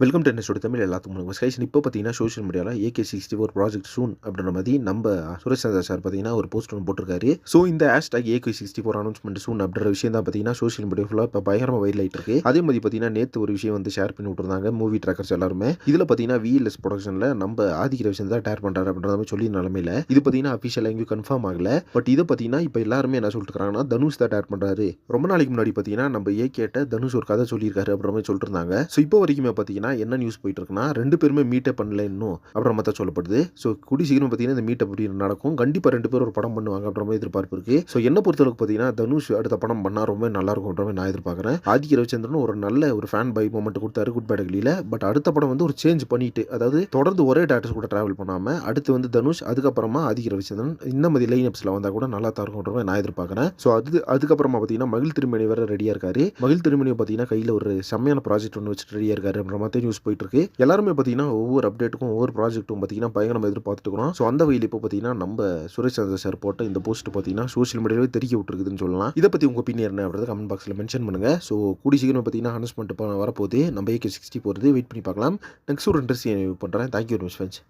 Welcome to என்னோட தமிழ் எல்லாத்துக்கும் முன்னாடி இப்போ பார்த்தீங்கன்னா சோஷியல் மீடியாவில் AK sixty four project soon அப்படின்ற மாதிரி நம்ம சுரேஷ் சந்திரா சார் பார்த்தீங்கன்னா ஒரு போஸ்ட் ஒன்று போட்டிருக்காரு. ஸோ இந்த hashtag AK sixty four announcement soon அப்படின்ற விஷயம் தான் பார்த்தீங்கன்னா சோஷியல் மீடியா ஃபுல்லாக இப்போ பயங்கரமாக வைரல் ஆயிட்டு இருக்கு அதே மாதிரி பார்த்தீங்கன்னா நேற்று ஒரு விஷயம் வந்து ஷேர் பண்ணி விட்டுருந்தாங்க மூவி ட்ராக்கர்ஸ் எல்லாருமே. இதில் பார்த்தீங்கன்னா விஎல்எஸ் ப்ரொடக்ஷனில் நம்ம ஆதிக்கிற விஷயம் தான் டேர் பண்ணுறாரு அப்படின்ற மாதிரி சொல்லி நிலமையில இது பார்த்தீங்கன்னா அஃபிஷியலாக எங்கேயும் கன்ஃபார்ம் ஆகல. பட் இதை பார்த்தீங்கன்னா இப்போ எல்லாருமே என்ன சொல்லிட்டு இருக்காங்கன்னா தனுஷ் தான் டேர் பண்ணுறாரு ரொம்ப நாளைக்கு முன்னாடி பார்த்தீங்கன்னா நம்ம ஏ கேட்ட தனுஷ் ஒரு கதை சொல்லியிருக்காரு அப்படின்ற மாதிரி சொல்லிட்டு இருந்தாங்க. ஸோ இப்போ வரைக்குமே பார்த்தீங்கன்னா என்ன நியூஸ் போயிட்டு இருக்குன்னா ரெண்டு பேருமே மீட்டப் பண்ணல இன்னும் அப்புறம் தான் சொல்லப்படுது. ஸோ கூடி சீக்கிரம் பார்த்தீங்கன்னா இந்த மீட்டப் அப்படி நடக்கும். கண்டிப்பாக ரெண்டு பேரும் ஒரு படம் பண்ணுவாங்க அப்படின்ற மாதிரி எதிர்பார்ப்பு இருக்கு. ஸோ என்ன பொறுத்தளவுக்கு பார்த்தீங்கன்னா தனுஷ் அடுத்த படம் பண்ணால் ரொம்ப நல்லா இருக்கும் மாதிரி நான் எதிர்பார்க்குறேன். ஆதிக்க ரவிச்சந்திரன் ஒரு நல்ல ஒரு ஃபேன் பை மூமெண்ட் கொடுத்தாரு குட் பேட் கிளியில் பட் அடுத்த படம் வந்து ஒரு சேஞ்ச் பண்ணிட்டு அதாவது தொடர்ந்து ஒரே டேரக்டர்ஸ் கூட ட்ராவல் பண்ணாமல் அடுத்து வந்து தனுஷ் அதுக்கப்புறமா ஆதிக்க ரவிச்சந்திரன் இந்த மாதிரி லைனப்ஸில் வந்தால் கூட நல்லா தான் இருக்கும்ன்ற மாதிரி நான் எதிர்பார்க்குறேன். ஸோ அது அதுக்கப்புறமா பார்த்தீங்கன்னா மகிழ் திருமணி வேற ரெடியாக இருக்காரு. மகிழ் திருமணி பார்த்தீங்கன்னா கையில் ஒரு செம்மையான ப்ராஜெக்ட் ஒன்று வச்சுட்டு ரெடியாக இருக்காரு அப்படின்ற மாதிரி நியூஸ் போயிட்டு இருக்கு எல்லாருமே பார்த்தீங்கன்னா ஒவ்வொரு அப்டேட்டுக்கும் ஒவ்வொரு ப்ராஜெக்ட்டும் பார்த்தீங்கன்னா பயங்கரமாக எதிர்பார்த்துட்டு இருக்கிறோம் ஸோ அந்த வகையில் இப்போ பார்த்தீங்கன்னா நம்ம சுரேஷ் சந்திர சார் போட்ட இந்த போஸ்ட் பார்த்தீங்கன்னா சோஷியல் மீடியாவே தெரிய விட்டுருக்குதுன்னு சொல்லலாம். இதை பற்றி உங்கள் பின் என்ன அப்படின்றத கமெண்ட் பாக்ஸில் மென்ஷன் பண்ணுங்கள் ஸோ கூடி சீக்கிரம் பார்த்தீங்கன்னா அனௌன்ஸ்மெண்ட் வரப்போகுது. நம்ம ஏகே சிக்ஸ்டி போகிறது வெயிட் பண்ணி பார்க்கலாம். நெக்ஸ்ட் ஒரு இன்ட்ரெஸ்ட் பண்ணுறேன் தேங்க்யூ வெரி மச் ஃப்ரெண்ட்ஸ்